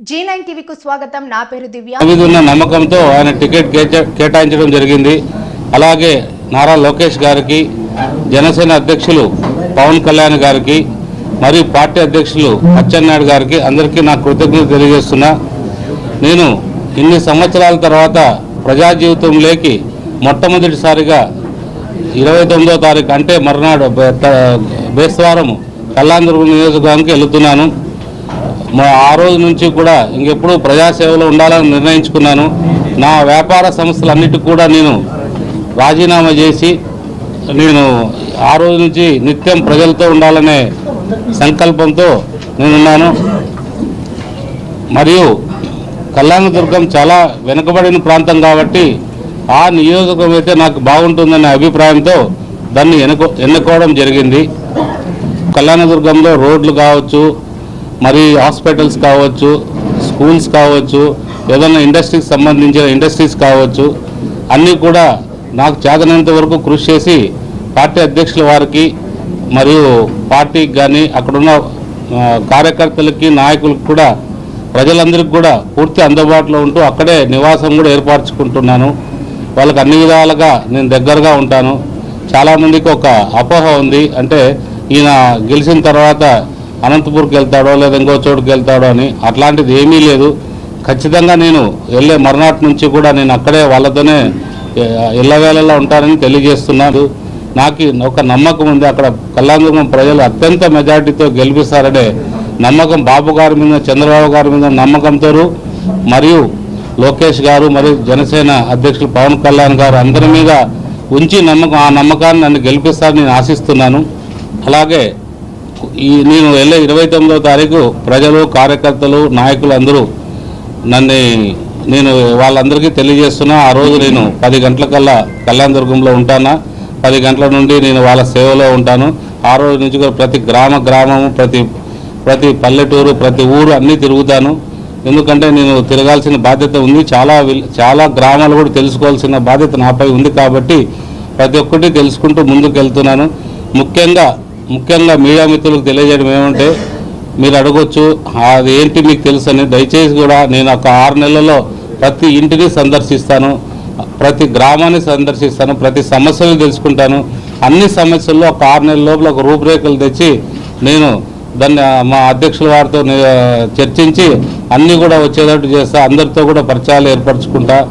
G nine టీవీకు స్వాగతం. నా పేరు దివ్య. మీద ఉన్న నమ్మకంతో ఆయన టికెట్ కేటాయించడం జరిగింది. అలాగే నారా లోకేష్ గారికి జనసేన అధ్యక్షులు పవన్ కళ్యాణ్ గారికి మరియు పార్టీ అధ్యక్షులు అచ్చెన్నాయుడు గారికి అందరికీ నా కృతజ్ఞతలు తెలియజేస్తున్నా. నేను ఇన్ని సంవత్సరాల తర్వాత ప్రజా జీవితంలోకి మొట్టమొదటిసారిగా ఇరవై తొమ్మిదో తారీఖు అంటే మర్నాడు బే- త- బేస్తవారం నియోజకవర్గానికి వెళుతున్నాను. ఆ రోజు నుంచి కూడా ఇంకెప్పుడు ప్రజాసేవలో ఉండాలని నిర్ణయించుకున్నాను. నా వ్యాపార సంస్థలన్నిటికీ కూడా నేను రాజీనామా చేసి నేను ఆ రోజు నుంచి నిత్యం ప్రజలతో ఉండాలనే సంకల్పంతో నేనున్నాను. మరియు కళ్యాణదుర్గం చాలా వెనుకబడిన ప్రాంతం కాబట్టి ఆ నియోజకం అయితే నాకు బాగుంటుందనే అభిప్రాయంతో దాన్ని ఎన్నుకో ఎన్నుకోవడం జరిగింది. కళ్యాణదుర్గంలో రోడ్లు కావచ్చు మరి హాస్పిటల్స్ కావచ్చు స్కూల్స్ కావచ్చు ఏదైనా ఇండస్ట్రీకి సంబంధించిన ఇండస్ట్రీస్ కావచ్చు అన్నీ కూడా నాకు చేతనంత వరకు కృషి చేసి పార్టీ అధ్యక్షుల వారికి మరియు పార్టీకి కానీ అక్కడున్న కార్యకర్తలకి నాయకులకు కూడా ప్రజలందరికీ కూడా పూర్తి అందుబాటులో ఉంటూ అక్కడే నివాసం కూడా ఏర్పరచుకుంటున్నాను. వాళ్ళకి అన్ని విధాలుగా నేను దగ్గరగా ఉంటాను. చాలామందికి ఒక అపోహ ఉంది. అంటే ఈయన గెలిచిన తర్వాత అనంతపూర్కి వెళ్తాడో లేదా ఇంకో చోటుకి వెళ్తాడో అని అట్లాంటిది ఏమీ లేదు. ఖచ్చితంగా నేను వెళ్ళే మర్నాటి నుంచి కూడా నేను అక్కడే వాళ్ళతోనే ఇళ్ళవేళలా ఉంటానని తెలియజేస్తున్నాను. నాకు ఒక నమ్మకం ఉంది. అక్కడ కళ్యాణదుర్గం ప్రజలు అత్యంత మెజార్టీతో గెలిపిస్తారనే నమ్మకం బాబు గారి మీద చంద్రబాబు గారి మీద నమ్మకంతో మరియు లోకేష్ గారు మరియు జనసేన అధ్యక్షులు పవన్ కళ్యాణ్ గారు అందరి మీద ఉంచి నమ్మకం ఆ నమ్మకాన్ని నన్ను గెలిపిస్తారని నేను ఆశిస్తున్నాను. అలాగే ఈ నేను వెళ్ళే ఇరవై తొమ్మిదో తారీఖు ప్రజలు కార్యకర్తలు నాయకులు అందరూ నన్ను నేను వాళ్ళందరికీ తెలియజేస్తున్నా. ఆ రోజు నేను పది గంటలకల్లా కళ్యాణదుర్గంలో ఉంటానా? పది గంటల నుండి నేను వాళ్ళ సేవలో ఉంటాను. ఆ రోజు నుంచి కూడా ప్రతి గ్రామ గ్రామము ప్రతి ప్రతి పల్లెటూరు ప్రతి ఊరు అన్నీ తిరుగుతాను. ఎందుకంటే నేను తిరగాల్సిన బాధ్యత ఉంది. చాలా చాలా గ్రామాలు కూడా తెలుసుకోవాల్సిన బాధ్యత నాపై ఉంది కాబట్టి ప్రతి ఒక్కటి తెలుసుకుంటూ ముందుకు వెళ్తున్నాను ముఖ్యంగా ముఖ్యంగా మీడియా మిత్రులకు తెలియజేయడం ఏమంటే మీరు అడగొచ్చు అది ఏంటి మీకు తెలుసని దయచేసి కూడా నేను ఒక ఆరు నెలల్లో ప్రతి ఇంటిని సందర్శిస్తాను ప్రతి గ్రామాన్ని సందర్శిస్తాను ప్రతి సమస్యలు తెలుసుకుంటాను. అన్ని సమస్యల్లో ఒక ఆరు నెలల లోపల ఒక రూపురేఖలు తెచ్చి నేను దాన్ని మా అధ్యక్షుల వారితో నే- చర్చించి అన్నీ కూడా వచ్చేటట్టు చేస్తా అందరితో కూడా పరిచయాలు ఏర్పరచుకుంటా.